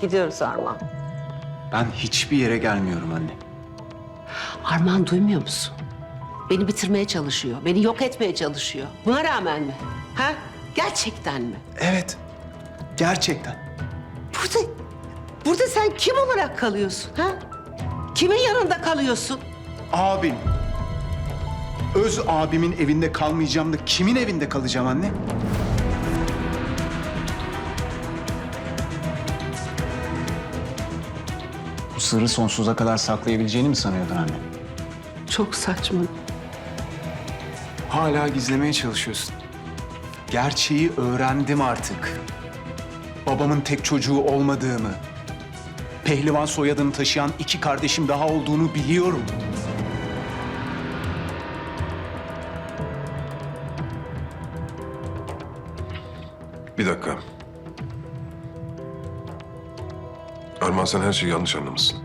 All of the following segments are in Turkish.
Gidiyoruz Armağan. Ben hiçbir yere gelmiyorum anne. Armağan duymuyor musun? Beni bitirmeye çalışıyor. Beni yok etmeye çalışıyor. Buna rağmen mi? Ha? Gerçekten mi? Evet. Gerçekten. Burada, burada sen kim olarak kalıyorsun? Ha? Kimin yanında kalıyorsun? Abim. Öz abimin evinde kalmayacağım da kimin evinde kalacağım anne? Sırrı sonsuza kadar saklayabileceğini mi sanıyordun anne? Çok saçma. Hala gizlemeye çalışıyorsun. Gerçeği öğrendim artık. Babamın tek çocuğu olmadığımı, pehlivan soyadını taşıyan iki kardeşim daha olduğunu biliyorum. Bir dakika. Arman sen her şeyi yanlış anlamışsın.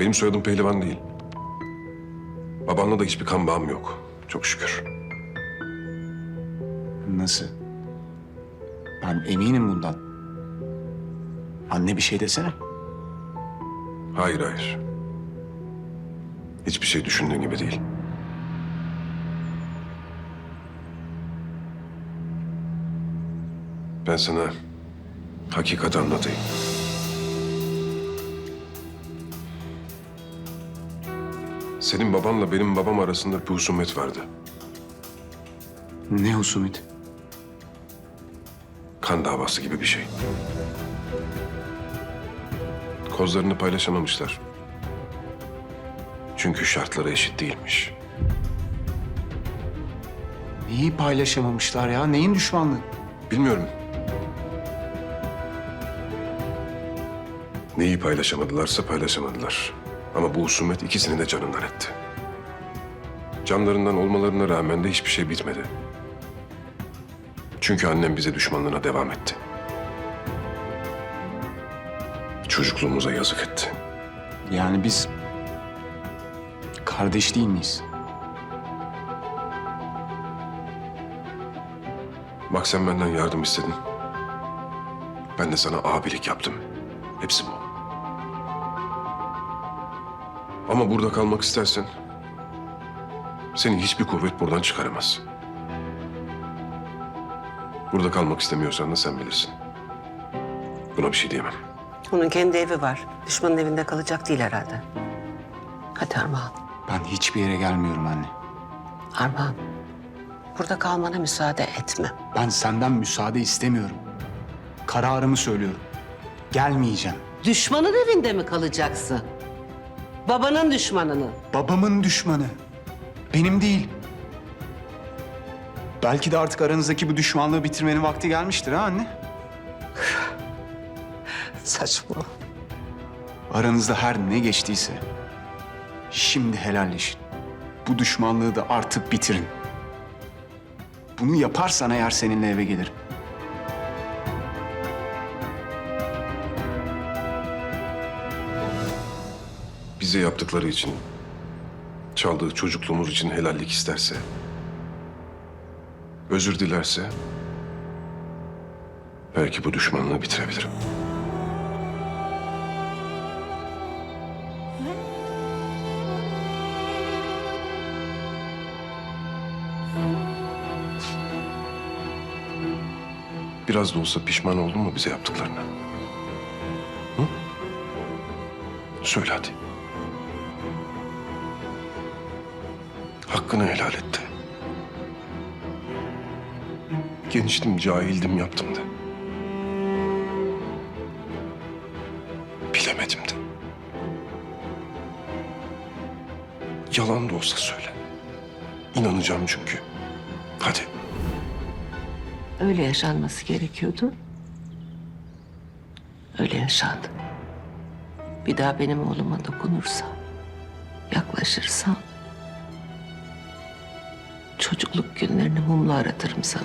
Benim soyadım Pehlivan değil. Babanla da hiçbir kan bağım yok. Çok şükür. Nasıl? Ben eminim bundan. Anne bir şey desene. Hayır hayır. Hiçbir şey düşündüğün gibi değil. Ben sana hakikati anlatayım. Senin babanla benim babam arasında bir husumet vardı. Ne husumet? Kan davası gibi bir şey. Kozlarını paylaşamamışlar. Çünkü şartları eşit değilmiş. Neyi paylaşamamışlar ya? Neyin düşmanlığı? Bilmiyorum. Neyi paylaşamadılarsa paylaşamadılar. Ama bu husumet ikisini de canından etti. Canlarından olmalarına rağmen de hiçbir şey bitmedi. Çünkü annem bize düşmanlığına devam etti. Çocukluğumuza yazık etti. Yani biz kardeş değil miyiz? Bak sen benden yardım istedin. Ben de sana abilik yaptım. Hepsi bu. Ama burada kalmak istersen... ...seni hiçbir kuvvet buradan çıkaramaz. Burada kalmak istemiyorsan da sen bilirsin. Buna bir şey diyemem. Onun kendi evi var. Düşmanın evinde kalacak değil herhalde. Hadi Armağan. Ben hiçbir yere gelmiyorum anne. Armağan. Burada kalmana müsaade etme. Ben senden müsaade istemiyorum. Kararımı söylüyorum. Gelmeyeceğim. Düşmanın evinde mi kalacaksın? Babanın düşmanının. Babamın düşmanı. Benim değil. Belki de artık aranızdaki bu düşmanlığı bitirmenin vakti gelmiştir ha anne? Saçma. Aranızda her ne geçtiyse şimdi helalleşin. Bu düşmanlığı da artık bitirin. Bunu yaparsan eğer seninle eve gelirim. Bize yaptıkları için... ...çaldığı çocukluğumuz için helallik isterse... ...özür dilerse... ...belki bu düşmanlığı bitirebilirim. Biraz da olsa pişman oldun mu bize yaptıklarına? Hı? Söyle hadi. Hakkını helal et de. Gençtim, cahildim, yaptım da. Bilemedim de. Yalan da olsa söyle. İnanacağım çünkü. Hadi. Öyle yaşanması gerekiyordu. Öyle yaşandı. Bir daha benim oğluma dokunursan, yaklaşırsan... ...çocukluk günlerini mumla aratırım sana.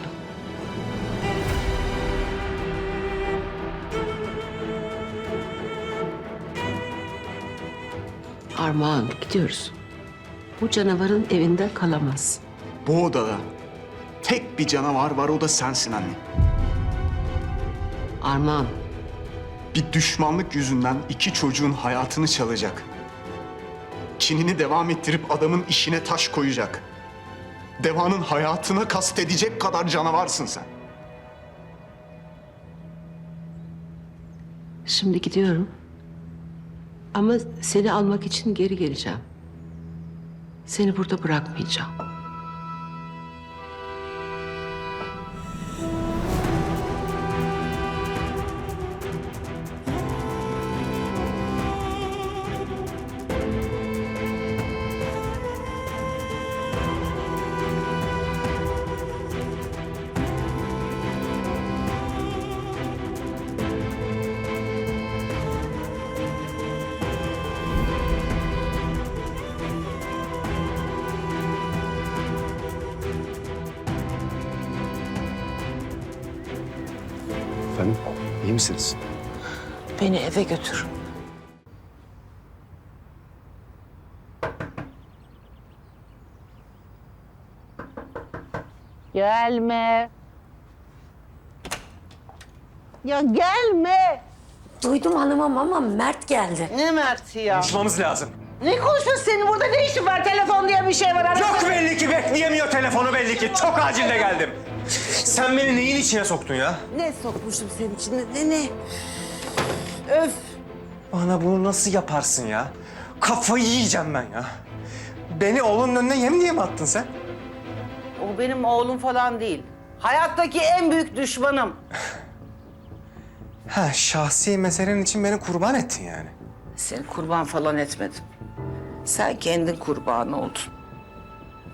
Armağan gidiyoruz. Bu canavarın evinde kalamaz. Bu odada tek bir canavar var o da sensin anne. Armağan Bir düşmanlık yüzünden iki çocuğun hayatını çalacak. Kinini devam ettirip adamın işine taş koyacak. Deva'nın hayatına kastedecek kadar canavarsın sen. Şimdi gidiyorum. Ama seni almak için geri geleceğim. Seni burada bırakmayacağım. İyi misiniz? Beni eve götür. Gelme. Ya gelme. Duydum hanımım ama Mert geldi. Ne Mert ya? Konuşmamız lazım. Ne konuşması senin burada ne işin var? Telefon diye bir şey var. arada. Yok belli ki bekleyemiyor telefonu belli ki. Çok acilde geldim. Sen beni neyin içine soktun ya? Ne sokmuşum senin içine? Ne ne? Öf. Bana bunu nasıl yaparsın ya? Kafayı yiyeceğim ben ya. Beni oğlunun önüne yem diye mi attın sen? O benim oğlum falan değil. Hayattaki en büyük düşmanım. Ha şahsi meselen için beni kurban ettin yani. Seni kurban falan etmedim. Sen kendin kurban oldun.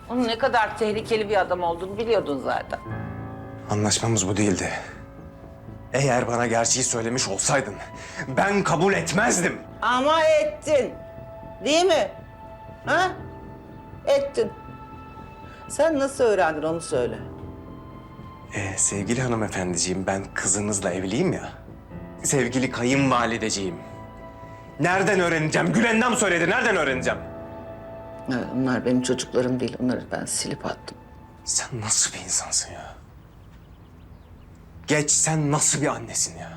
Onun ne kadar tehlikeli bir adam olduğunu biliyordun zaten. Anlaşmamız bu değildi. Eğer bana gerçeği söylemiş olsaydın ben kabul etmezdim. Ama ettin. Değil mi? Ha? Ettin. Sen nasıl öğrendin onu söyle. Ee, sevgili hanımefendiciğim ben kızınızla evliyim ya. Sevgili kayınvalideciğim. Nereden öğreneceğim? Gülendam söyledi. Nereden öğreneceğim? Onlar benim çocuklarım değil. Onları ben silip attım. Sen nasıl bir insansın ya? Geç sen nasıl bir annesin ya?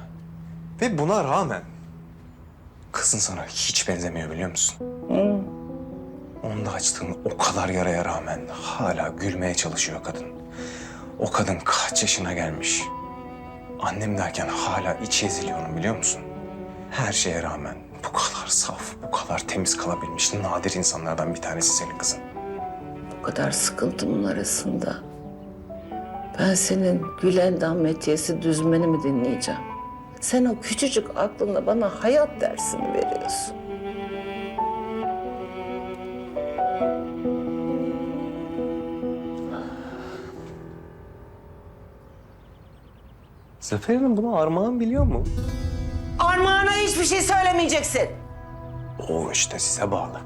Ve buna rağmen kızın sana hiç benzemiyor biliyor musun? Onda açtığın o kadar yaraya rağmen hala gülmeye çalışıyor kadın. O kadın kaç yaşına gelmiş. Annem derken hala içi eziliyorum biliyor musun? Her şeye rağmen bu kadar saf, bu kadar temiz kalabilmiş nadir insanlardan bir tanesi senin kızın. Bu kadar sıkıntımın arasında ben senin Gülendam Metiyesi düzmeni mi dinleyeceğim? Sen o küçücük aklınla bana hayat dersini veriyorsun. Zafer Hanım bunu Armağan biliyor mu? Armağan'a hiçbir şey söylemeyeceksin. O işte size bağlı.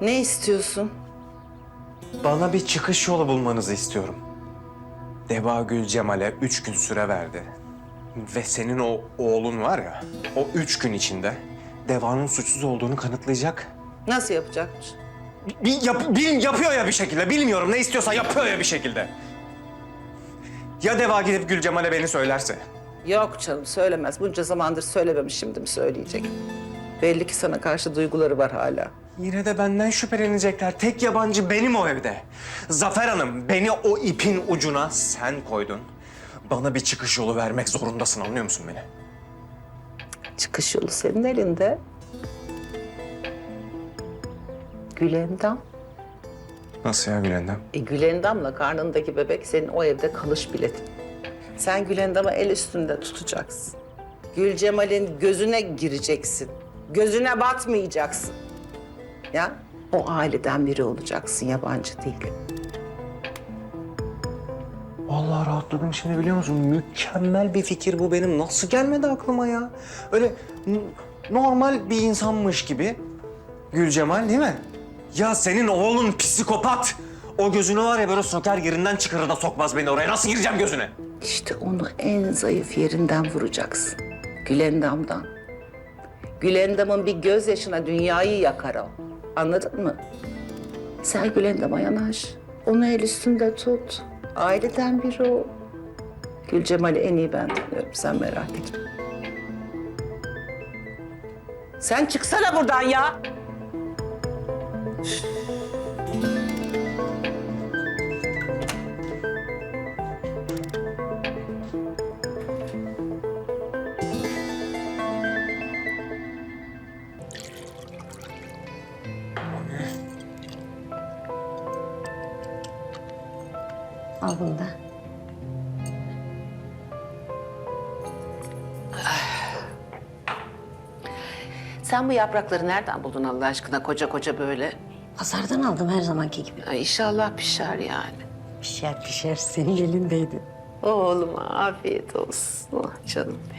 Ne istiyorsun? Bana bir çıkış yolu bulmanızı istiyorum. Deva Gül Cemal'e üç gün süre verdi. Ve senin o oğlun var ya, o üç gün içinde Deva'nın suçsuz olduğunu kanıtlayacak. Nasıl yapacakmış? Bir, yap, bir- yapıyor ya bir şekilde, bilmiyorum ne istiyorsa yapıyor ya bir şekilde. Ya Deva gidip Gül Cemal'e beni söylerse? Yok canım söylemez. Bunca zamandır söylememiş şimdi mi söyleyecek? Belli ki sana karşı duyguları var hala. Yine de benden şüphelenecekler. Tek yabancı benim o evde. Zafer Hanım, beni o ipin ucuna sen koydun. Bana bir çıkış yolu vermek zorundasın, anlıyor musun beni? Çıkış yolu senin elinde. Gülendam. Nasıl ya Gülendam? E Gülendam'la karnındaki bebek senin o evde kalış biletin. Sen Gülendam'ı el üstünde tutacaksın. Gül Cemal'in gözüne gireceksin. Gözüne batmayacaksın. Ya o aileden biri olacaksın, yabancı değil. Vallahi rahatladım şimdi biliyor musun? Mükemmel bir fikir bu benim. Nasıl gelmedi aklıma ya? Öyle normal bir insanmış gibi. Gül Cemal değil mi? Ya senin oğlun psikopat. O gözünü var ya böyle söker yerinden çıkarır da sokmaz beni oraya. Nasıl gireceğim gözüne? İşte onu en zayıf yerinden vuracaksın. Gülendam'dan. Gülendam'ın bir gözyaşına dünyayı yakar o. Anladın mı? Sen Gülendam'a yanaş. Onu el üstünde tut. Aileden biri o. Gül Cemal'i en iyi ben tanıyorum. Sen merak etme. Sen çıksana buradan ya. Sen bu yaprakları nereden buldun Allah aşkına koca koca böyle? Pazardan aldım her zamanki gibi. Ay inşallah pişer yani. Pişer pişer senin elindeydi. Oğluma afiyet olsun. Ah canım benim.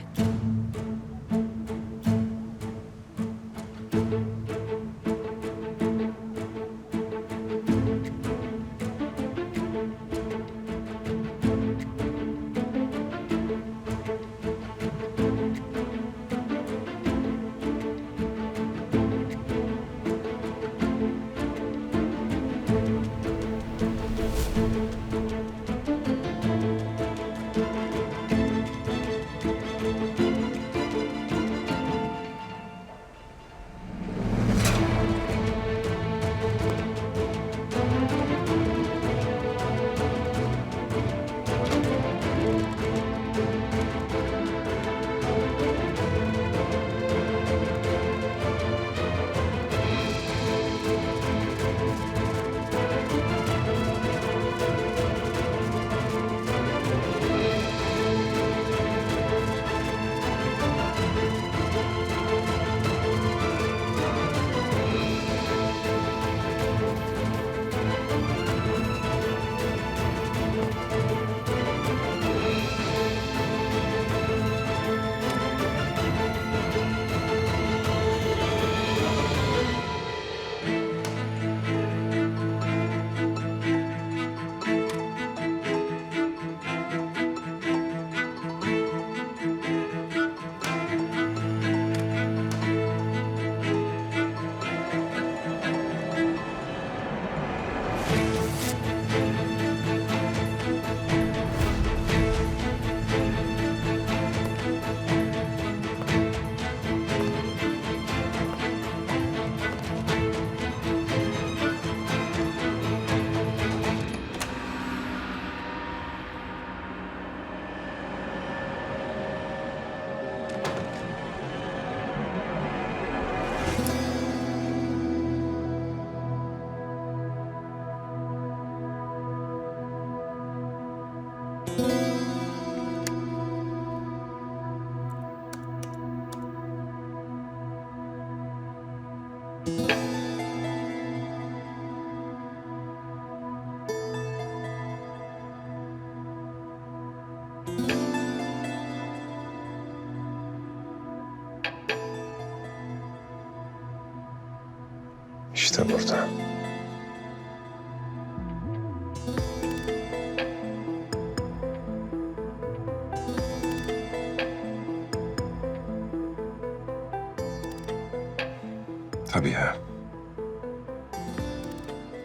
İşte burada.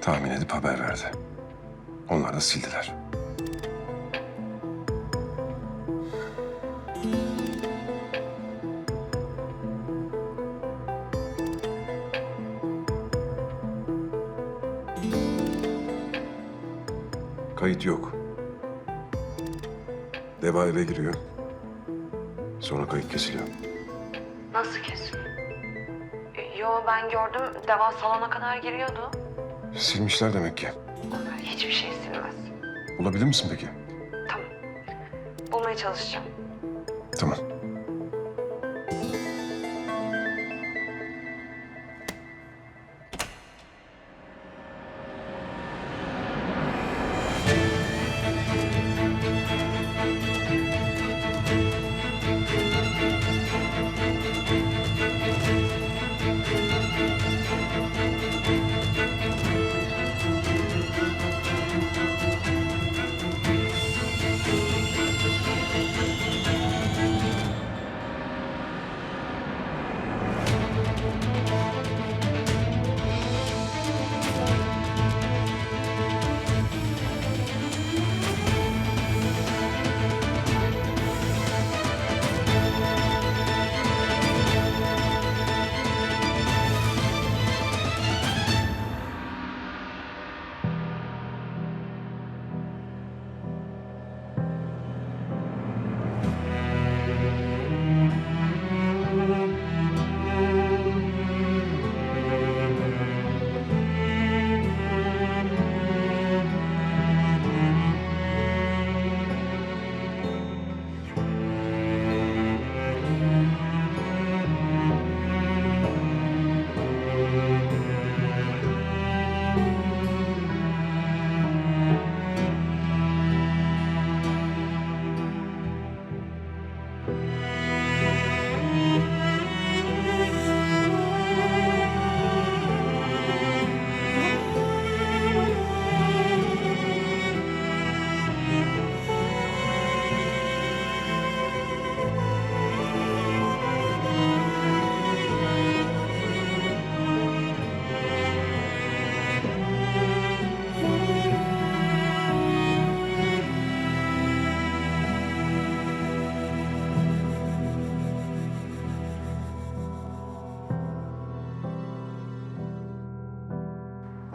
Tahmin edip haber verdi. Onlar da sildiler. Kayıt yok. Deva eve giriyor. Sonra kayıt kesiliyor. Nasıl kesin? Yo ben gördüm. Deva salona kadar giriyordu. Silmişler demek ki. Hiçbir şey silmez. Bulabilir misin peki? Tamam. Bulmaya çalışacağım. Tamam.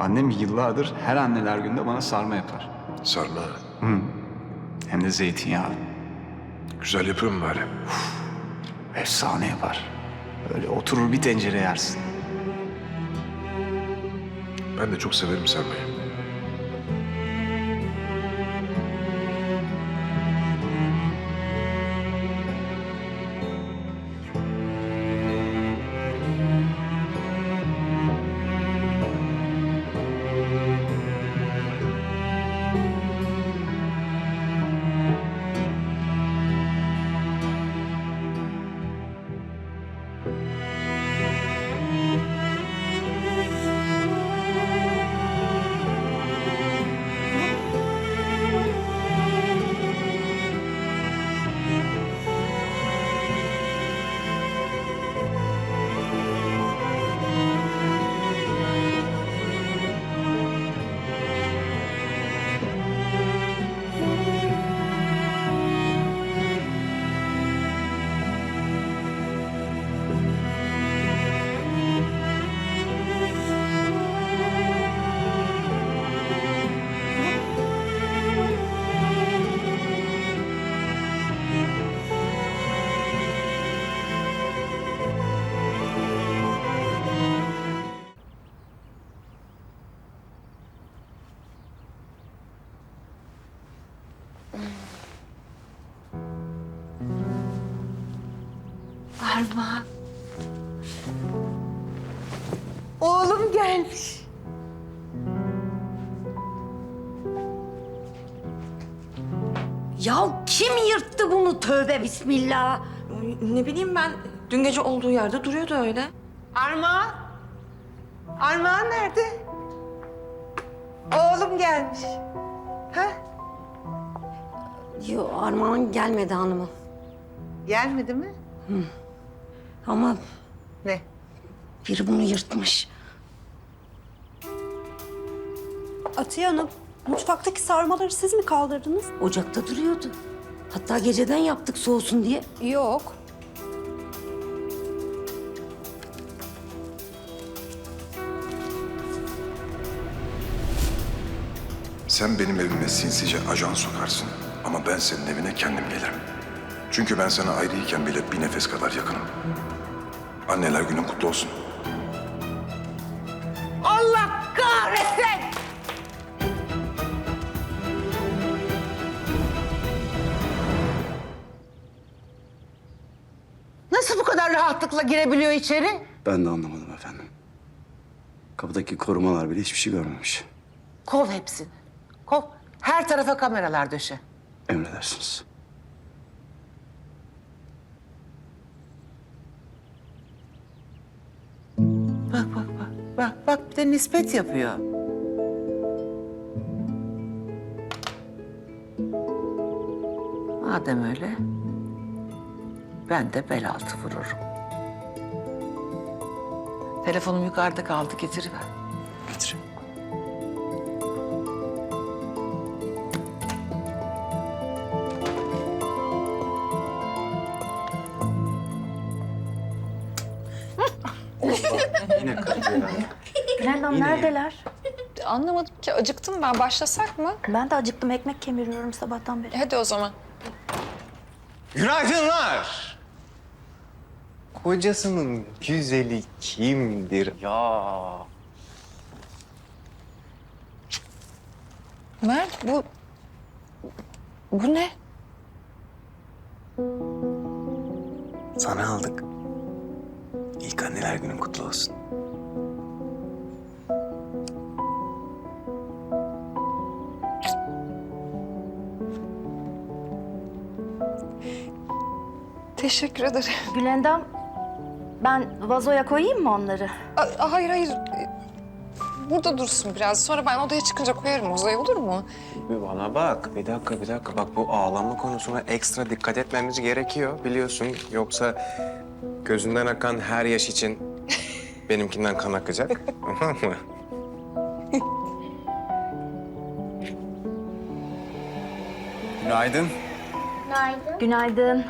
Annem yıllardır her anneler günde bana sarma yapar. Sarma. Hem de zeytinyağlı. Güzel yapıyor mu bari? Efsane yapar. Öyle oturur bir tencere yersin. Ben de çok severim sarmayı. Armağan. Oğlum gelmiş. Ya kim yırttı bunu tövbe bismillah. Ne bileyim ben dün gece olduğu yerde duruyordu öyle. Armağan. Armağan nerede? Oğlum gelmiş. Ha? Yo Armağan gelmedi hanımım. Gelmedi mi? Ama Ne? biri bunu yırtmış. Atiye Hanım, mutfaktaki sarmaları siz mi kaldırdınız? Ocakta duruyordu. Hatta geceden yaptık soğusun diye. Yok. Sen benim evime sinsice ajan sokarsın. Ama ben senin evine kendim gelirim. Çünkü ben sana ayrıyken bile bir nefes kadar yakınım. Anneler günün kutlu olsun. Allah kahretsin! Nasıl bu kadar rahatlıkla girebiliyor içeri? Ben de anlamadım efendim. Kapıdaki korumalar bile hiçbir şey görmemiş. Kov hepsini. Kov. Her tarafa kameralar döşe. Emredersiniz. Bak bak bak. Bak bak bir de nispet yapıyor. Madem öyle, ben de bel altı vururum. Telefonum yukarıda kaldı, getiriver. Getireyim. Neredeler? Anlamadım ki. Acıktım ben. Başlasak mı? Ben de acıktım, ekmek kemiriyorum sabahtan beri. Hadi o zaman. Günaydınlar. Kocasının güzeli kimdir ya? Mert bu... Bu ne? Sana aldık. İlk anneler günün kutlu olsun. Teşekkür ederim. Gülendam, ben vazoya koyayım mı onları? Aa, hayır hayır. Burada dursun biraz. Sonra ben odaya çıkınca koyarım Oza'ya olur mu? Bir bana bak. Bir dakika, bir dakika. Bak bu ağlama konusuna ekstra dikkat etmemiz gerekiyor biliyorsun. Yoksa gözünden akan her yaş için benimkinden kan akacak. Tamam mı? Günaydın. Günaydın. Günaydın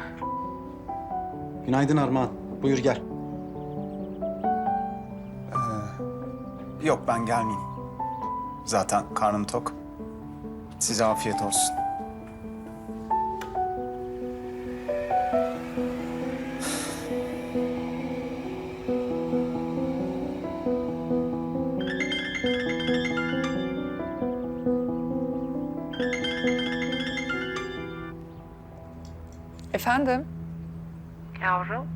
Armağan. Buyur gel. Yok ben gelmeyeyim. Zaten karnım tok. Size afiyet olsun. Efendim? Yavrum.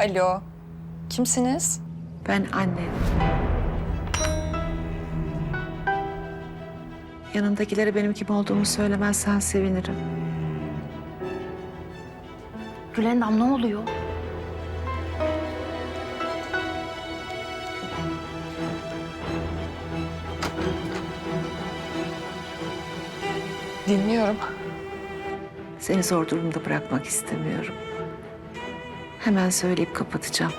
Alo. Kimsiniz? Ben anne. Yanındakilere benim kim olduğumu söylemezsen sevinirim. Gülendam ne oluyor? Dinliyorum. Seni zor durumda bırakmak istemiyorum. Hemen söyleyip kapatacağım.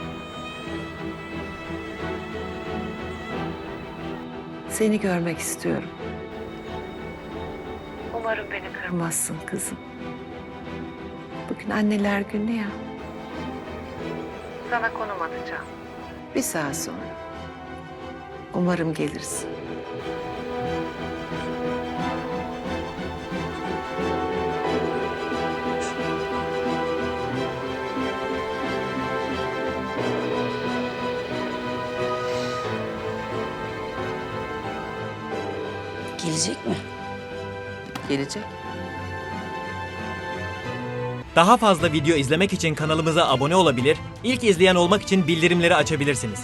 Seni görmek istiyorum. Umarım beni kırmaz. Kırmazsın kızım. Bugün anneler günü ya. Sana konum atacağım. Bir saat sonra. Umarım gelirsin. Gelecek mi? Gelecek. Daha fazla video izlemek için kanalımıza abone olabilir, ilk izleyen olmak için bildirimleri açabilirsiniz.